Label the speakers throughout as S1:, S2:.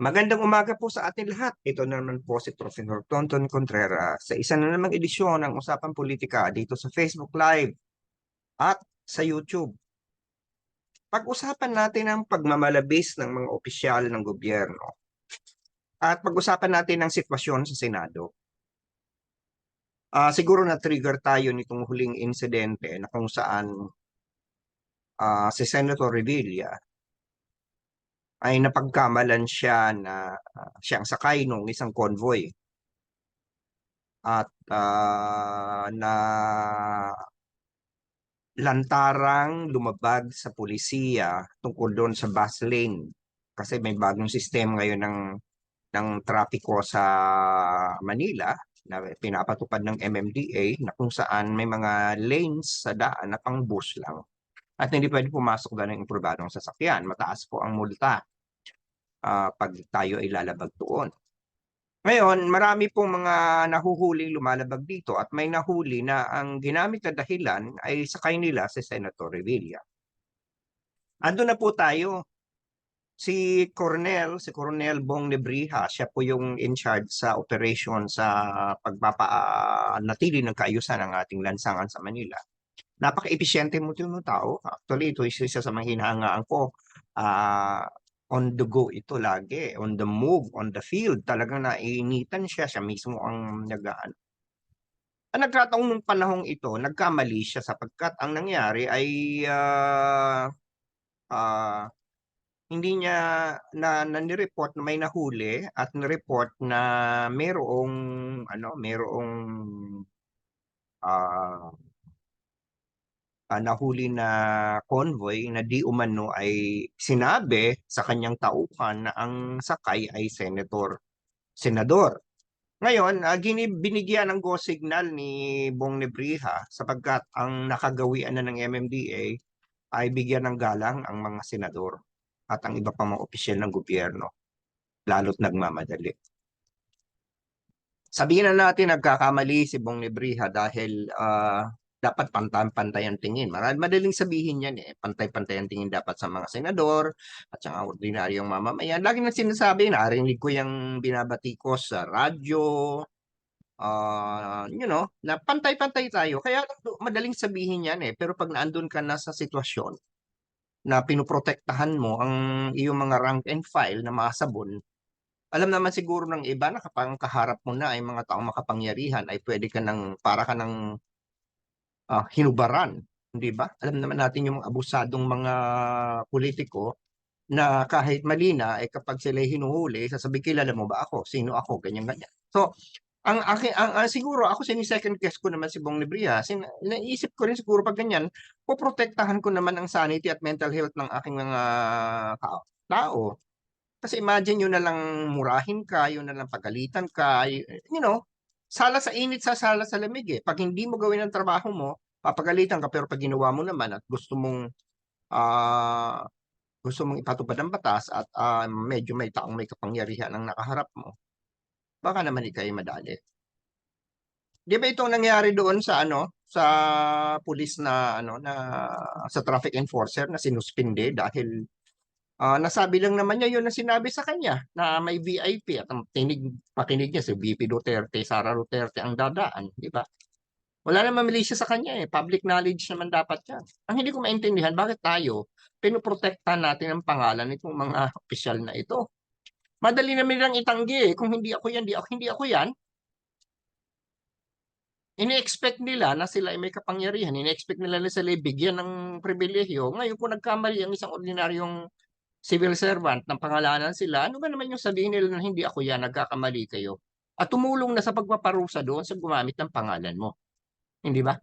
S1: Magandang umaga po sa atin lahat. Ito na naman po si Professor Tonton Contreras sa isa na namang edisyon ng Usapang Politika dito sa Facebook Live at sa YouTube. Pag-usapan natin ang pagmamalabis ng mga opisyal ng gobyerno at pag-usapan natin ang sitwasyon sa Senado. Ah, siguro na-trigger tayo nitong huling insidente na kung saan ah, si Senator Revilla ay napagkamalan siya na ah, siyang sakay ng isang convoy. At ah, na lantarang lumabag sa pulisiya tungkol doon sa bus lane. Kasi may bagong system ngayon ng ng trapiko sa Manila na pinapatupad ng MMDA na kung saan may mga lanes sa daan na pang bus lang. At hindi pwede pumasok doon ng improbadong sasakyan. Mataas po ang multa ah, pag tayo ay lalabag doon. Ngayon, marami pong mga nahuhuling lumalabag dito at may nahuli na ang ginamit na dahilan ay sakay nila si Senator Revilla. Ando na po tayo. Si Coronel, si Coronel Bong Nebriha, siya po yung in charge sa operation sa pagpapanatili ng kaayusan ng ating lansangan sa Manila. Napaka-episyente mo yung tao. Actually, ito is isa sa mga hinahangaan ko. Ah, on the go ito lagi, on the move, on the field. Talagang naiinitan siya, siya mismo ang nagaan. Ang nagkataong nung panahong ito, nagkamali siya sapagkat ang nangyari ay ah, ah, hindi niya na, na report na may nahuli at nireport na mayroong ano, mayroong ah ah, nahuli na convoy na di umano ay sinabi sa kanyang tauhan na ang sakay ay senator, senador. Ngayon, gini, binigyan ng go signal ni Bong Nebriha sapagkat ang nakagawian na ng MMDA ay bigyan ng galang ang mga senador at ang iba pang mga opisyal ng gobyerno, lalo't nagmamadali. Sabihin na natin nagkakamali si Bong Nebriha dahil ah, dapat pantay-pantay ang tingin. Madaling sabihin yan eh. Pantay-pantay ang tingin dapat sa mga senador at sa ordinaryong mamamayan. Lagi nang sinasabi, narinig ko yung binabati ko sa radyo, ah, you know, na pantay-pantay tayo. Kaya madaling sabihin yan eh. Pero pag naandun ka na sa sitwasyon na pinoprotektahan mo ang iyong mga rank and file na mga sabon, alam naman siguro ng iba na kapag kaharap mo na ay mga taong makapangyarihan ay pwede ka ng para ka ng ah, hinubaran, hindi ba? Alam naman natin yung abusadong mga politiko na kahit mali na, eh kapag sila hinuhuli, sasabi, kilala mo ba ako? Sino ako? Ganyan, ganyan. So, ang akin, ang, ang- siguro ako sini second guess ko naman si Bong Nebria. Sin, naisip ko rin siguro pag ganyan, poprotektahan ko naman ang sanity at mental health ng aking mga tao. Kasi imagine yun na lang murahin ka, yun na lang pagalitan ka, you know, sala sa init sa sala sa lamig eh. Pag hindi mo gawin ang trabaho mo, papagalitan ka pero pag ginawa mo naman at gusto mong ah gusto mong ipatupad ang batas at ah, medyo may taong may kapangyarihan ang nakaharap mo, baka naman ikay madali. Di ba itong nangyari doon sa ano, sa pulis na ano na sa traffic enforcer na sinuspinde dahil ah, nasabi lang naman niya yun na sinabi sa kanya na may VIP at ang tinig pakinig niya si VP Duterte, Sara Duterte ang dadaan, di ba? Wala namang milisya sa kanya eh. Public knowledge naman dapat yan. Ang hindi ko maintindihan, bakit tayo pinoprotektahan natin ang pangalan nitong mga opisyal na ito? Madali naman lang itanggi eh. Kung hindi ako yan, hindi ako, hindi ako yan. Ini-expect nila na sila ay may kapangyarihan. Ini-expect nila na sila ay bigyan ng pribilehyo. Ngayon kung nagkamali ang isang ordinaryong civil servant ng pangalanan sila, ano ba naman yung sabihin nila na hindi ako yan, nagkakamali kayo? At tumulong na sa pagpaparusa doon sa gumamit ng pangalan mo. Hindi ba?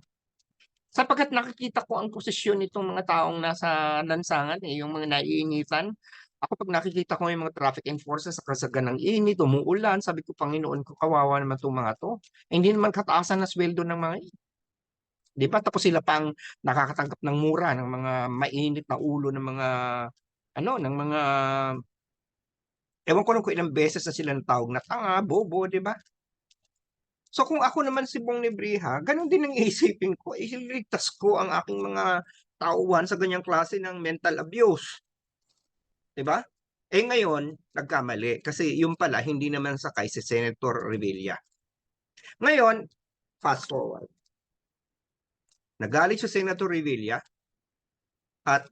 S1: Sapagkat nakikita ko ang posisyon nitong mga taong nasa lansangan, eh, yung mga naiinitan. Ako pag nakikita ko yung mga traffic enforcers sa kasagan ng init, umuulan, sabi ko, Panginoon ko, kawawa naman itong mga to. Eh, hindi naman kataasan na sweldo ng mga Di ba? Tapos sila pang nakakatanggap ng mura ng mga mainit na ulo ng mga ano, ng mga ewan ko lang kung ilang beses na sila natawag na tanga, bobo, di ba? So kung ako naman si Bong Nebriha, ganun din ang iisipin ko. Ililigtas ko ang aking mga tauhan sa ganyang klase ng mental abuse. 'Di ba? Eh ngayon, nagkamali kasi yung pala hindi naman sakay si Senator Revilla. Ngayon, fast forward. Nagalit si Senator Revilla at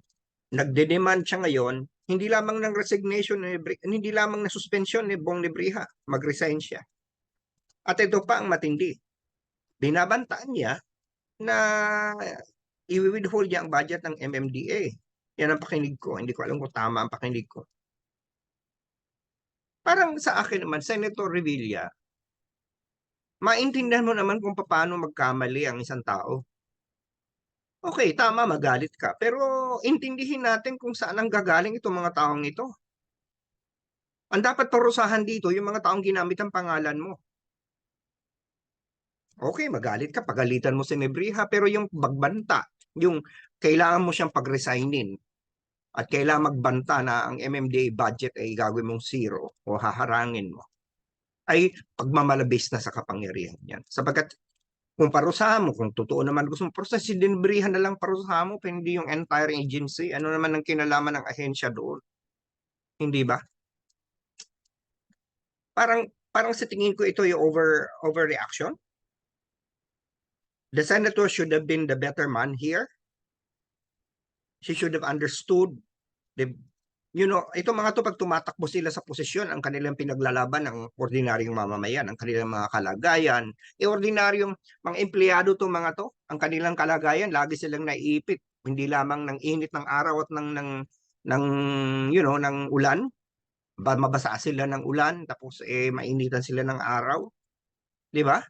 S1: nagde-demand siya ngayon hindi lamang ng resignation hindi lamang na suspension ni Bong Libriha, mag-resign siya. At ito pa ang matindi. Binabantaan niya na i-withhold niya ang budget ng MMDA. Yan ang pakinig ko. Hindi ko alam kung tama ang pakinig ko. Parang sa akin naman, Senator Revilla, maintindihan mo naman kung paano magkamali ang isang tao. Okay, tama, magalit ka. Pero intindihin natin kung saan ang gagaling itong mga taong ito. Ang dapat parusahan dito, yung mga taong ginamit ang pangalan mo. Okay, magalit ka, pagalitan mo si Nebriha, pero yung bagbanta, yung kailangan mo siyang pag-resignin at kailangan magbanta na ang MMDA budget ay gagawin mong zero o haharangin mo, ay pagmamalabis na sa kapangyarihan yan. Sapagkat kung parusahan mo, kung totoo naman gusto mo, parusahan, si Nebriha na lang parusahan mo, pero hindi yung entire agency. Ano naman ang kinalaman ng ahensya doon? Hindi ba? Parang parang sa tingin ko ito yung over overreaction. The senator should have been the better man here. She should have understood the you know, ito mga to pag tumatakbo sila sa posisyon, ang kanilang pinaglalaban ng ordinaryong mamamayan, ang kanilang mga kalagayan, eh ordinaryong mga empleyado to mga to, ang kanilang kalagayan lagi silang naiipit, hindi lamang ng init ng araw at ng ng ng you know, ng ulan, ba mabasa sila ng ulan tapos eh mainitan sila ng araw. 'Di ba?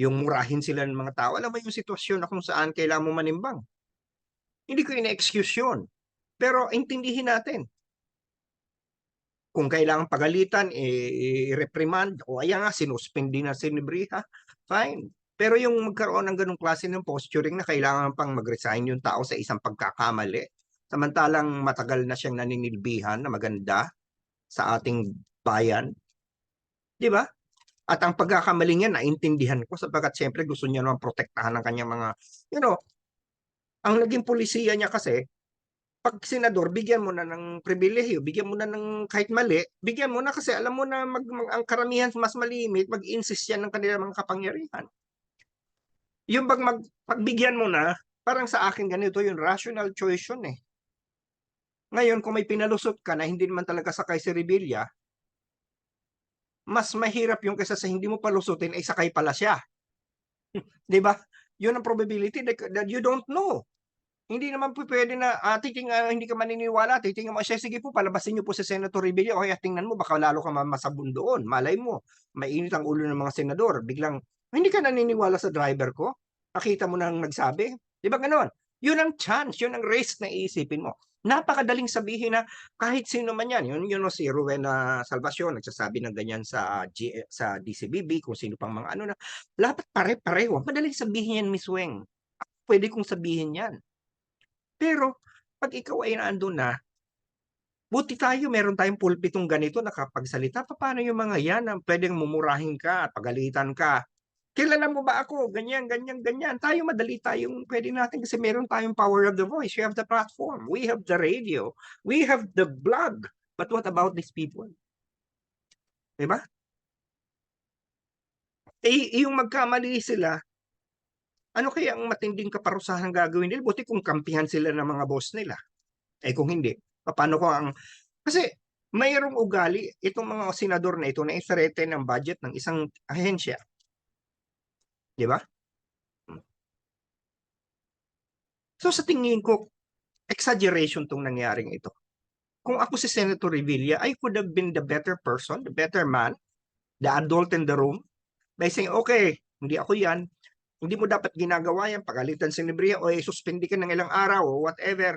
S1: Yung murahin sila ng mga tao. Alam mo yung sitwasyon na kung saan kailangan mo manimbang. Hindi ko ina-excuse yun. Pero intindihin natin. Kung kailangan pagalitan, eh, reprimand, o ayan nga, sinuspindi na si Nebriha, fine. Pero yung magkaroon ng ganong klase ng posturing na kailangan pang mag-resign yung tao sa isang pagkakamali, samantalang matagal na siyang naninilbihan na maganda sa ating bayan, di ba? At ang pagkakamali niya, naintindihan ko sapagkat siyempre gusto niya naman protektahan ng kanyang mga, you know, ang naging polisiya niya kasi, pag senador, bigyan mo na ng pribilehiyo, bigyan mo na ng kahit mali, bigyan mo na kasi alam mo na mag, mag- ang karamihan mas malimit, mag-insist yan ng kanilang mga kapangyarihan. Yung pag mag, pagbigyan mo na, parang sa akin ganito, yung rational choice yun eh. Ngayon, kung may pinalusot ka na hindi naman talaga sakay si Revilla, mas mahirap yung kaysa sa hindi mo palusutin ay sakay pala siya. 'Di ba? Yun ang probability that, that you don't know. Hindi naman po pwede na ah, titing, ah, hindi ka maniniwala, titingnan mo siya, sige po, palabasin niyo po si Senator Revilla o kaya tingnan mo, baka lalo ka mamasabon doon. Malay mo, mainit ang ulo ng mga senador. Biglang, hindi ka naniniwala sa driver ko? Nakita mo nang nagsabi? Di ba ganon? Yun ang chance, yun ang risk na iisipin mo. Napakadaling sabihin na kahit sino man yan, yun, yun si Rowena Salvacion, nagsasabi ng ganyan sa, G, sa DCBB, kung sino pang mga ano na, dapat pare-pareho. Madaling sabihin yan, Miss Weng. Pwede kong sabihin yan. Pero, pag ikaw ay naandun na, buti tayo, meron tayong pulpitong ganito nakapagsalita. Paano yung mga yan ang pwedeng mumurahin ka at pagalitan ka? Kilala mo ba ako? Ganyan, ganyan, ganyan. Tayo madali tayong pwede natin kasi meron tayong power of the voice. We have the platform. We have the radio. We have the blog. But what about these people? Diba? Eh, yung magkamali sila, ano kaya ang matinding kaparusahan gagawin nila? Buti kung kampihan sila ng mga boss nila. Eh kung hindi, paano ko ang... Kasi mayroong ugali itong mga senador na ito na i-threaten ang budget ng isang ahensya. Di ba? So sa tingin ko, exaggeration tong nangyaring ito. Kung ako si Senator Revilla, I could have been the better person, the better man, the adult in the room, by saying, okay, hindi ako yan, hindi mo dapat ginagawa yan, pagalitan si Nebria o eh, suspindi ka ng ilang araw o whatever.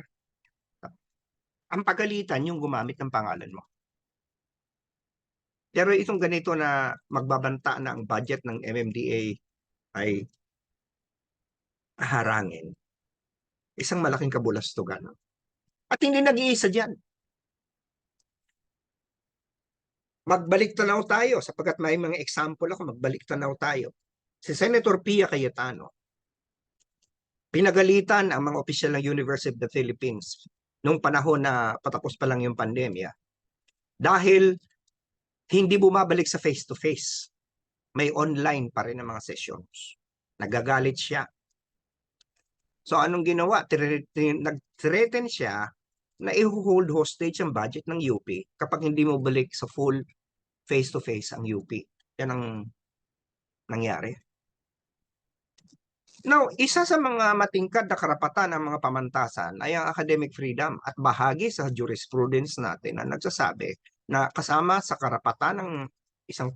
S1: Ang pagalitan yung gumamit ng pangalan mo. Pero itong ganito na magbabanta na ang budget ng MMDA ay harangin. Isang malaking kabulastugan. At hindi nag-iisa dyan. Magbalik tanaw tayo sapagkat may mga example ako, magbalik tanaw tayo. Si Senator Pia Cayetano, pinagalitan ang mga opisyal ng University of the Philippines nung panahon na patapos pa lang yung pandemya. Dahil hindi bumabalik sa face-to-face. May online pa rin ang mga sessions. Nagagalit siya. So anong ginawa? Nag-threaten siya na i-hold hostage ang budget ng UP kapag hindi mo balik sa full face-to-face ang UP. Yan ang nangyari. Now, isa sa mga matingkad na karapatan ng mga pamantasan ay ang academic freedom at bahagi sa jurisprudence natin na nagsasabi na kasama sa karapatan ng isang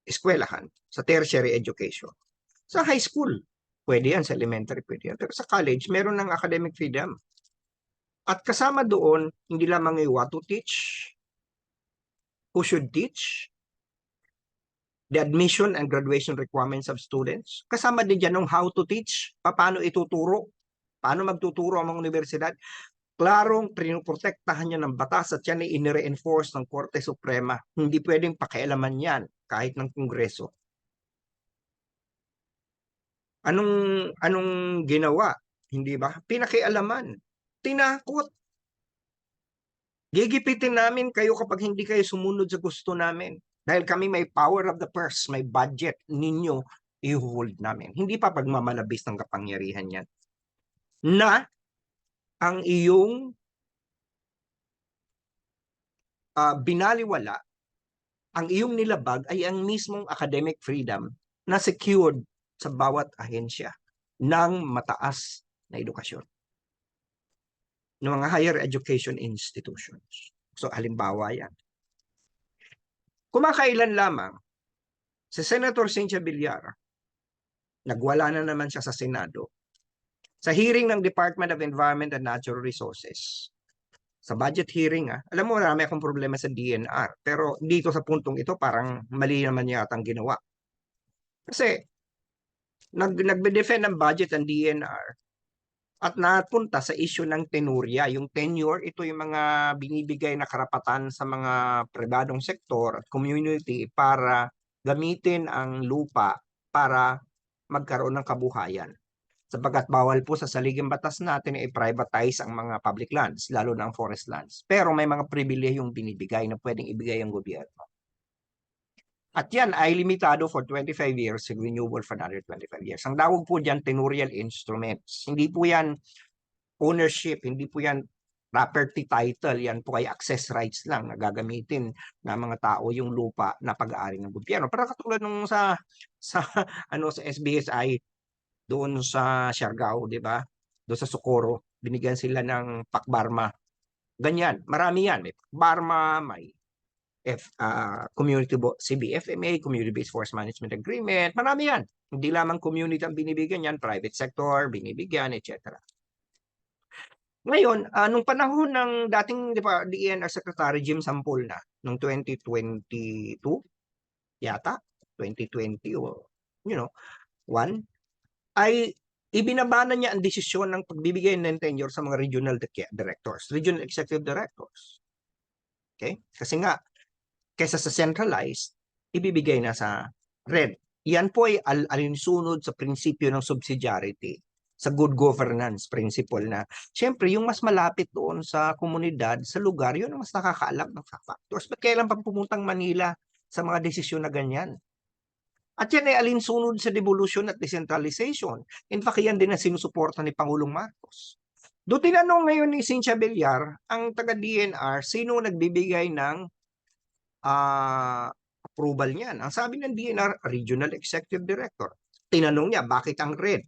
S1: eskwelahan sa tertiary education. Sa high school, pwede yan. Sa elementary, pwede yan. Pero sa college, meron ng academic freedom. At kasama doon, hindi lamang what to teach, who should teach, the admission and graduation requirements of students. Kasama din dyan ng how to teach, paano ituturo, paano magtuturo ang mga universidad. Klarong pinoprotektahan niya ng batas at yan ay inire-enforce ng Korte Suprema. Hindi pwedeng pakialaman yan kahit ng Kongreso. Anong anong ginawa? Hindi ba? Pinakialaman. Tinakot. Gigipitin namin kayo kapag hindi kayo sumunod sa gusto namin. Dahil kami may power of the purse, may budget ninyo, i-hold namin. Hindi pa pagmamalabis ng kapangyarihan yan. Na ang iyong ah, binaliwala, ang iyong nilabag ay ang mismong academic freedom na secured sa bawat ahensya ng mataas na edukasyon ng mga higher education institutions. So, halimbawa yan. Kumakailan lamang, si Senator Cynthia Villar, nagwala na naman siya sa Senado, sa hearing ng Department of Environment and Natural Resources, sa budget hearing, ah, alam mo, marami akong problema sa DNR, pero dito sa puntong ito, parang mali naman yata ang ginawa. Kasi, nag, nagbe-defend ng budget ang DNR, at napunta sa issue ng tenurya. Yung tenure, ito yung mga binibigay na karapatan sa mga pribadong sektor at community para gamitin ang lupa para magkaroon ng kabuhayan. Sapagkat bawal po sa saliging batas natin i-privatize ang mga public lands, lalo na ang forest lands. Pero may mga pribilehiyong binibigay na pwedeng ibigay ang gobyerno. At yan ay limitado for 25 years, renewable for another 25 years. Ang dawag po dyan, tenurial instruments. Hindi po yan ownership, hindi po yan property title, yan po ay access rights lang na gagamitin ng mga tao yung lupa na pag-aari ng gobyerno. Para katulad nung sa sa ano sa SBSI doon sa Siargao, di ba? Doon sa Socorro, binigyan sila ng Pakbarma. Ganyan, marami yan. Eh. Pakbarma, may F, uh, community bo- CBFMA, Community Based Force Management Agreement, marami yan. Hindi lamang community ang binibigyan yan, private sector, binibigyan, etc. Ngayon, uh, nung panahon ng dating di DNR Secretary Jim Sampolna, noong 2022, yata, 2020 o, you know, one, ay ibinabana niya ang desisyon ng pagbibigay ng tenure sa mga regional directors, regional executive directors. Okay? Kasi nga, kesa sa centralized, ibibigay na sa red. Yan po ay al alinsunod sa prinsipyo ng subsidiarity, sa good governance principle na, syempre, yung mas malapit doon sa komunidad, sa lugar, yun ang mas nakakaalam ng factors. Ba't kailan pa pumuntang Manila sa mga desisyon na ganyan? At yan ay alinsunod sa devolution at decentralization. In fact, yan din ang sinusuporta ni Pangulong Marcos. Do tinanong ngayon ni Cynthia Villar, ang taga-DNR, sino nagbibigay ng uh, approval niyan. Ang sabi ng DNR, Regional Executive Director. Tinanong niya, bakit ang red?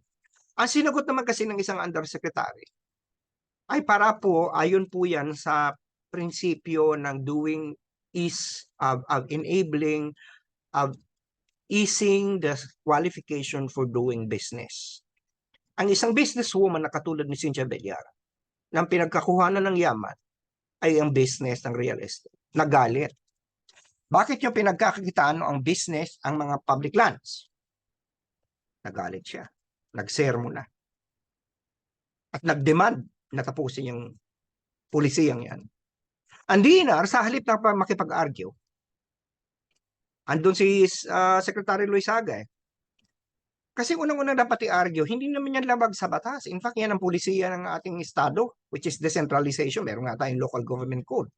S1: Ang sinagot naman kasi ng isang undersecretary, ay para po, ayon po yan sa prinsipyo ng doing is of, of enabling of easing the qualification for doing business. Ang isang businesswoman na katulad ni Cynthia Bellar, ng pinagkakuhanan ng yaman, ay ang business ng real estate. Nagalit. Bakit yung pinagkakakitaan ang business ang mga public lands? Nagalit siya. Nagsermo na. At nagdemand na tapusin yung pulisiyang yan. Ang DNR, sa halip na pa makipag-argue, andun si uh, Secretary Luis Aga eh. Kasi unang-unang dapat i-argue, hindi naman yan labag sa batas. In fact, yan ang pulisiya ng ating estado, which is decentralization. Meron nga tayong local government code.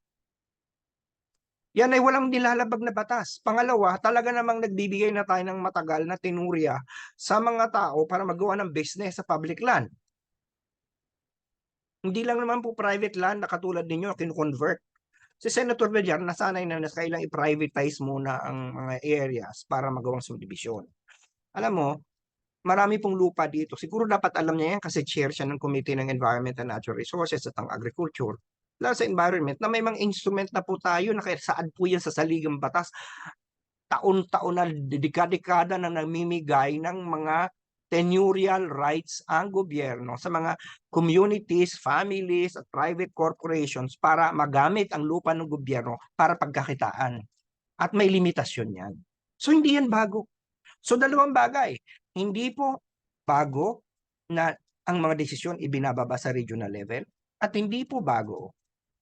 S1: Yan ay walang nilalabag na batas. Pangalawa, talaga namang nagbibigay na tayo ng matagal na tinurya sa mga tao para magawa ng business sa public land. Hindi lang naman po private land na katulad ninyo kinu-convert. Si Senator Villar nasanay na na kailang i-privatize muna ang mga areas para magawang subdivision. Alam mo, marami pong lupa dito. Siguro dapat alam niya yan kasi chair siya ng Committee ng Environment and Natural Resources at ang Agriculture. Lalo sa environment na may mga instrument na po tayo na saan po yan sa saligang batas. Taon-taon na, dekada-dekada na namimigay ng mga tenurial rights ang gobyerno sa mga communities, families at private corporations para magamit ang lupa ng gobyerno para pagkakitaan. At may limitasyon yan. So hindi yan bago. So dalawang bagay. Hindi po bago na ang mga desisyon ibinababa sa regional level at hindi po bago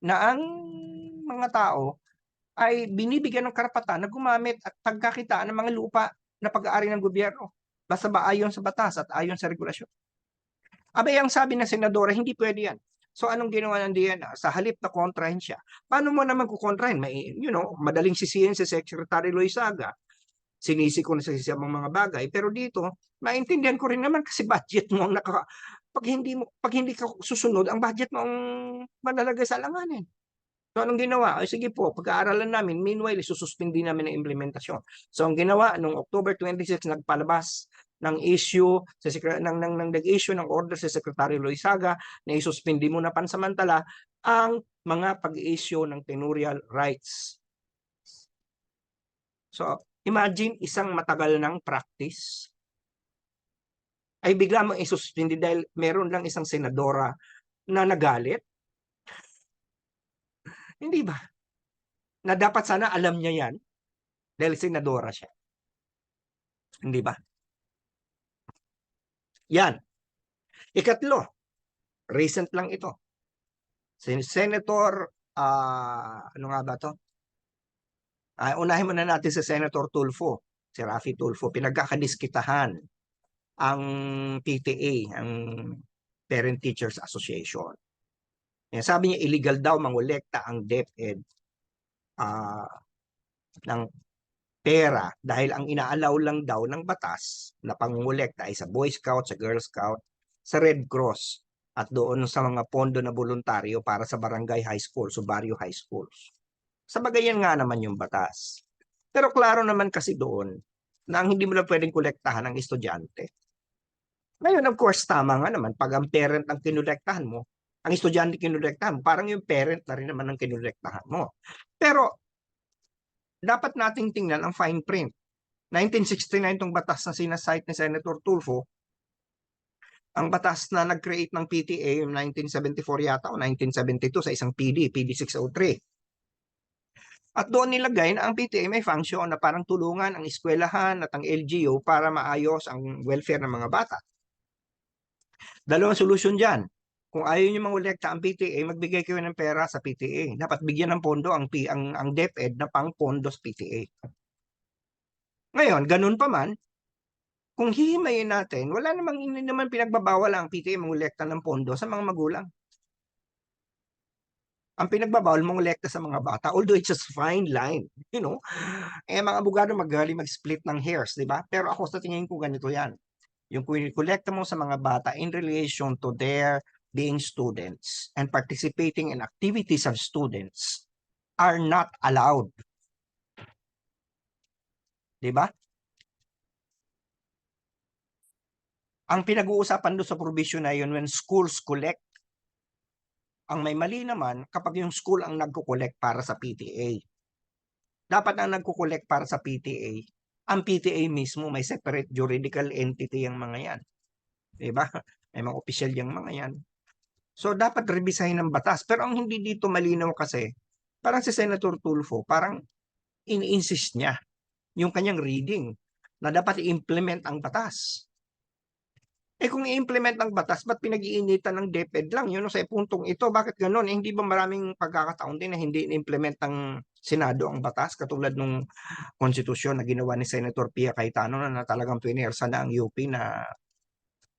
S1: na ang mga tao ay binibigyan ng karapatan na gumamit at pagkakitaan ng mga lupa na pag-aari ng gobyerno. Basta ba ayon sa batas at ayon sa regulasyon. Abay, ang sabi ng senadora, hindi pwede yan. So anong ginawa ng DNR? Sa halip na kontrahin siya. Paano mo naman kukontrahin? May, you know, madaling sisihin si Secretary Loizaga. Sinisi ko na sa mga bagay. Pero dito, maintindihan ko rin naman kasi budget mo ang naka, pag hindi mo pag hindi ka susunod ang budget mo ang malalagay sa alanganin. So anong ginawa? Ay sige po, pag-aaralan namin, meanwhile, isususpindi namin ang implementasyon. So ang ginawa, nung October 26, nagpalabas ng issue, sa ng, ng, ng nag-issue ng order sa Secretary Loizaga na isuspindi muna pansamantala ang mga pag-issue ng tenurial rights. So, imagine isang matagal ng practice ay bigla mong isuspindi dahil meron lang isang senadora na nagalit? Hindi ba? Na dapat sana alam niya yan dahil senadora siya. Hindi ba? Yan. Ikatlo, recent lang ito. Sen Senator, uh, ano nga ba to? Uh, unahin muna natin si Senator Tulfo, si Rafi Tulfo, pinagkakadiskitahan ang PTA, ang Parent Teachers Association. Yan, sabi niya illegal daw mangolekta ang DepEd uh, ng pera dahil ang inaalaw lang daw ng batas na pangungulekta ay sa Boy Scout, sa Girl Scout, sa Red Cross at doon sa mga pondo na voluntaryo para sa barangay high school, so barrio high schools. Sa bagayan nga naman yung batas. Pero klaro naman kasi doon na ang hindi mo lang pwedeng kolektahan ng estudyante ngayon, of course, tama nga naman. Pag ang parent ang kinulektahan mo, ang estudyante kinulektahan mo, parang yung parent na rin naman ang kinulektahan mo. Pero, dapat nating tingnan ang fine print. 1969 itong batas na sinasite ni Senator Tulfo, ang batas na nag-create ng PTA yung 1974 yata o 1972 sa isang PD, PD 603. At doon nilagay na ang PTA may function na parang tulungan ang eskwelahan at ang LGU para maayos ang welfare ng mga bata. Dalawang solusyon dyan. Kung ayaw nyo mangolekta ang PTA, magbigay kayo ng pera sa PTA. Dapat bigyan ng pondo ang, ang, ang DepEd na pang pondo sa PTA. Ngayon, ganun pa man, kung hihimayin natin, wala namang hindi naman pinagbabawal ang PTA mangolekta ng pondo sa mga magulang. Ang pinagbabawal mong lekta sa mga bata, although it's just fine line, you know. Eh, mga abogado magaling mag-split ng hairs, di ba? Pero ako sa tingin ko ganito yan yung kolekta mo sa mga bata in relation to their being students and participating in activities of students are not allowed. Di ba? Ang pinag-uusapan doon sa provision na yun when schools collect, ang may mali naman kapag yung school ang nagko-collect para sa PTA. Dapat ang nagko-collect para sa PTA ang PTA mismo may separate juridical entity yung mga yan. Diba? May mga official yung mga yan. So dapat revisahin ng batas. Pero ang hindi dito malinaw kasi, parang si Senator Tulfo, parang in-insist niya yung kanyang reading na dapat i-implement ang batas. Eh kung i-implement ang batas, ba't pinag-iinitan ng DepEd lang? Yun sa puntong ito, bakit ganun? Eh, hindi ba maraming pagkakataon din na hindi i-implement ng Senado ang batas katulad ng konstitusyon na ginawa ni Senator Pia Cayetano na, na talagang pinersa na ang UP na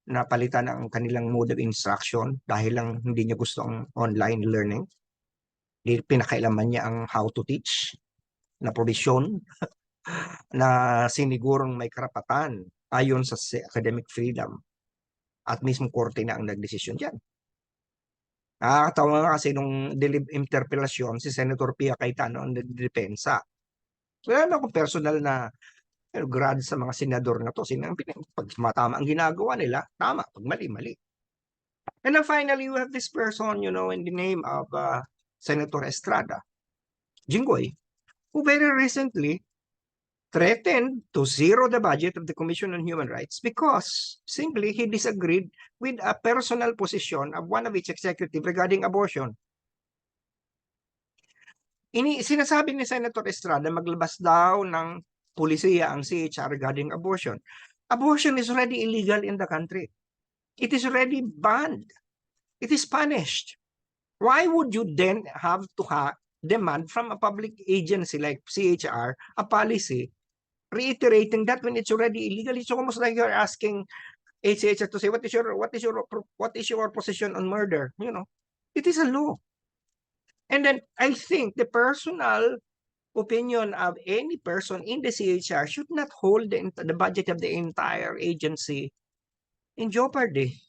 S1: napalitan ang kanilang mode of instruction dahil lang hindi niya gusto ang online learning. Pinakailaman niya ang how to teach. na probisyon na sinigurong may karapatan ayon sa academic freedom at mismo korte na ang nagdesisyon diyan. Nakakatawa nga kasi nung delib interpelasyon si Senator Pia Cayetano ang nagdepensa. Wala na akong personal na pero grad sa mga senador na to. Sino ang pinag- pag matama ang ginagawa nila, tama. Pag mali, mali. And then finally, you have this person, you know, in the name of uh, Senator Estrada, Jinggoy, who very recently threatened to zero the budget of the Commission on Human Rights because simply he disagreed with a personal position of one of its executive regarding abortion. Ini sinasabi ni Senator Estrada maglabas daw ng pulisiya ang CHR regarding abortion. Abortion is already illegal in the country. It is already banned. It is punished. Why would you then have to ha demand from a public agency like CHR a policy reiterating that when it's already illegal? It's almost like you're asking HCHR to say what is your what is your what is your position on murder? You know, it is a law. And then I think the personal opinion of any person in the CHR should not hold the, the budget of the entire agency in jeopardy.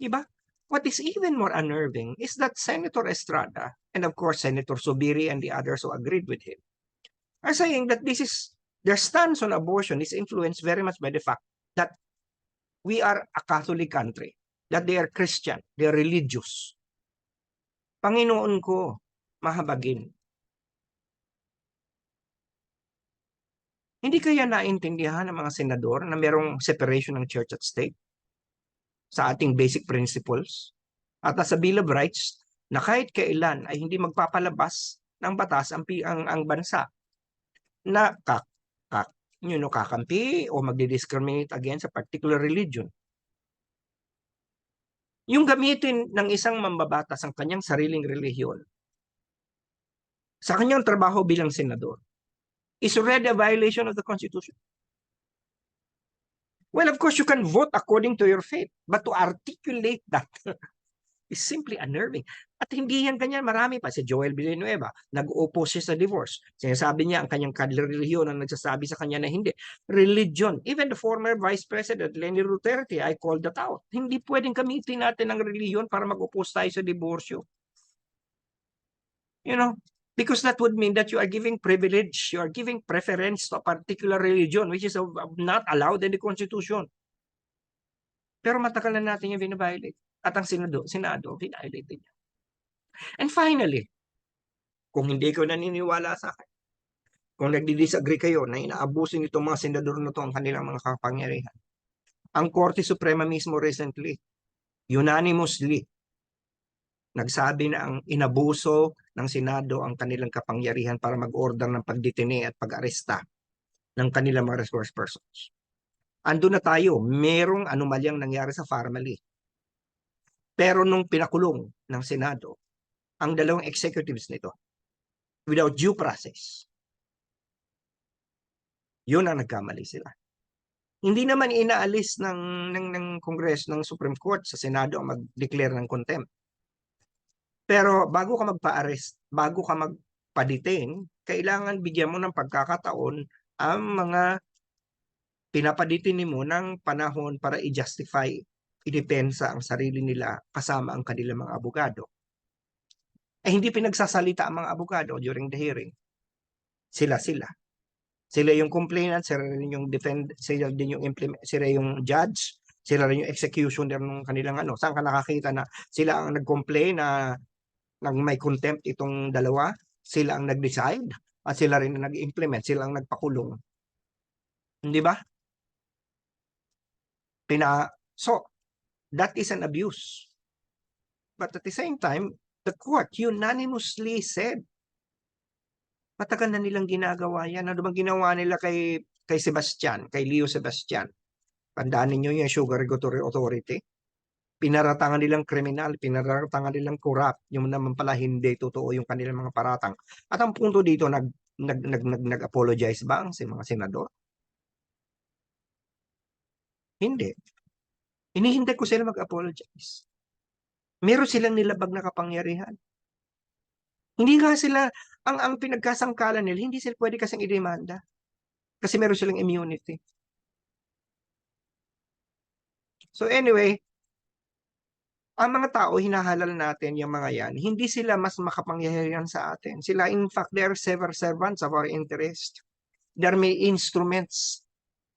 S1: Diba? What is even more unnerving is that Senator Estrada and of course Senator Subiri and the others who agreed with him are saying that this is their stance on abortion is influenced very much by the fact that we are a Catholic country, that they are Christian, they are religious. Panginoon ko, mahabagin. Hindi kaya naintindihan ng mga senador na merong separation ng church at state sa ating basic principles at sa Bill of Rights na kahit kailan ay hindi magpapalabas ng batas ang, ang, ang bansa na kak, kak, you know, kakampi o magdi-discriminate against a particular religion. Yung gamitin ng isang mambabatas ang kanyang sariling relihiyon sa kanyang trabaho bilang senador is already a violation of the Constitution. Well, of course, you can vote according to your faith, but to articulate that is simply unnerving. At hindi yan ganyan, marami pa. Si Joel Villanueva, nag-oppose siya sa divorce. Sinasabi niya ang kanyang relihiyon ang nagsasabi sa kanya na hindi. Religion. Even the former Vice President Lenny Duterte, I called that out. Hindi pwedeng gamitin natin ang relihiyon para mag-oppose tayo sa diborsyo. You know, because that would mean that you are giving privilege, you are giving preference to a particular religion which is not allowed in the Constitution. Pero matagal na natin yung binabiolate. At ang Senado, Senado, binabiolate din niya. And finally, kung hindi ko naniniwala sa akin, kung nagdi-disagree kayo na inaabusin itong mga senador na to ang kanilang mga kapangyarihan, ang Korte Suprema mismo recently, unanimously, nagsabi na ang inabuso ng Senado ang kanilang kapangyarihan para mag-order ng pagdetine at pag-aresta ng kanilang mga resource persons. Ando na tayo, merong anomalyang nangyari sa Farmally. Pero nung pinakulong ng Senado, ang dalawang executives nito, without due process, yun ang nagkamali sila. Hindi naman inaalis ng, ng, ng Congress, ng Supreme Court sa Senado ang mag-declare ng contempt. Pero bago ka magpa-arrest, bago ka magpa-detain, kailangan bigyan mo ng pagkakataon ang mga pinapaditin mo ng panahon para i-justify, i-depensa ang sarili nila kasama ang kanilang mga abogado. Eh hindi pinagsasalita ang mga abogado during the hearing. Sila sila. Sila yung complainant, sila rin yung defend, sila din yung implement, sila yung judge, sila rin yung executioner ng kanilang ano. Saan ka nakakita na sila ang nag-complain na nang may contempt itong dalawa, sila ang nag-decide at sila rin ang nag-implement, sila ang nagpakulong. Hindi ba? Pina so that is an abuse. But at the same time, the court unanimously said matagal na nilang ginagawa yan. Ano bang ginawa nila kay kay Sebastian, kay Leo Sebastian? Tandaan ninyo yung Sugar Regulatory Authority. Pinaratangan nilang kriminal, pinaratangan nilang corrupt, yung naman pala hindi totoo yung kanilang mga paratang. At ang punto dito, nag, nag, nag, nag, nag-apologize ba ang si mga senador? Hindi. Hinihintay ko sila mag-apologize. Meron silang nilabag na kapangyarihan. Hindi nga sila ang ang pinagkasangkalan nila, hindi sila pwede kasing i-demanda. Kasi meron silang immunity. So anyway, ang mga tao, hinahalal natin yung mga yan, hindi sila mas makapangyarihan sa atin. Sila, in fact, they are sever servants of our interest. They may instruments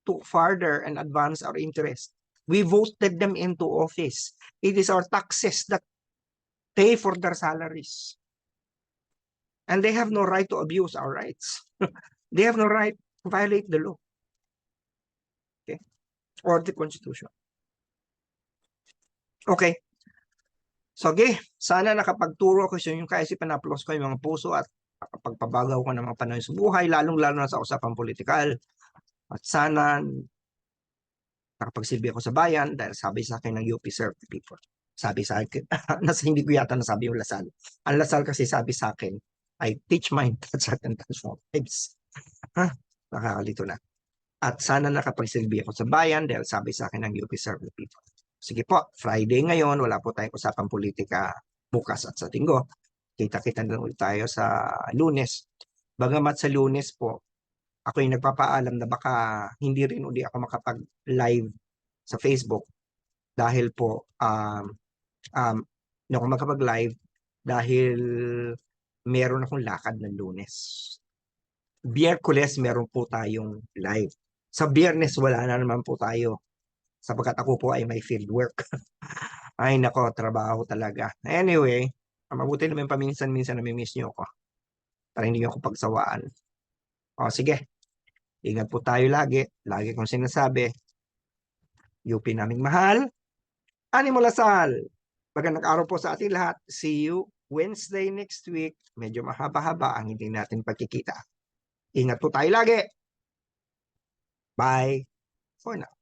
S1: to further and advance our interest. We voted them into office. It is our taxes that pay for their salaries. And they have no right to abuse our rights. they have no right to violate the law. Okay? Or the Constitution. Okay. So, okay. Sana nakapagturo ko sa inyong kaisipan na plus ko yung mga puso at nakapagpabagaw ko ng mga panahon sa buhay, lalong-lalo na sa usapang politikal. At sana nakapagsilbi ako sa bayan dahil sabi sa akin ng UP Serve the People. Sabi sa akin, nasa hindi ko yata nasabi yung Lasal. Ang Lasal kasi sabi sa akin, I teach mind that certain transform lives. Ha? Nakakalito na. At sana nakapagsilbi ako sa bayan dahil sabi sa akin ng UP Serve the People. Sige po, Friday ngayon, wala po tayong usapang politika bukas at sa tinggo. Kita-kita na ulit tayo sa lunes. Bagamat sa lunes po, ako yung nagpapaalam na baka hindi rin uli ako makapag-live sa Facebook dahil po um, um, hindi ako makapag-live dahil meron akong lakad ng lunes. Biyerkules meron po tayong live. Sa biyernes wala na naman po tayo sapagkat ako po ay may field work. ay nako, trabaho talaga. Anyway, mabuti naman paminsan-minsan na miss niyo ako para hindi niyo ako pagsawaan. O sige, ingat po tayo lagi. Lagi kong sinasabi, UP naming mahal. Animo Lasal! Magandang araw po sa ating lahat. See you Wednesday next week. Medyo mahaba-haba ang hindi natin pagkikita. Ingat po tayo lagi. Bye for now.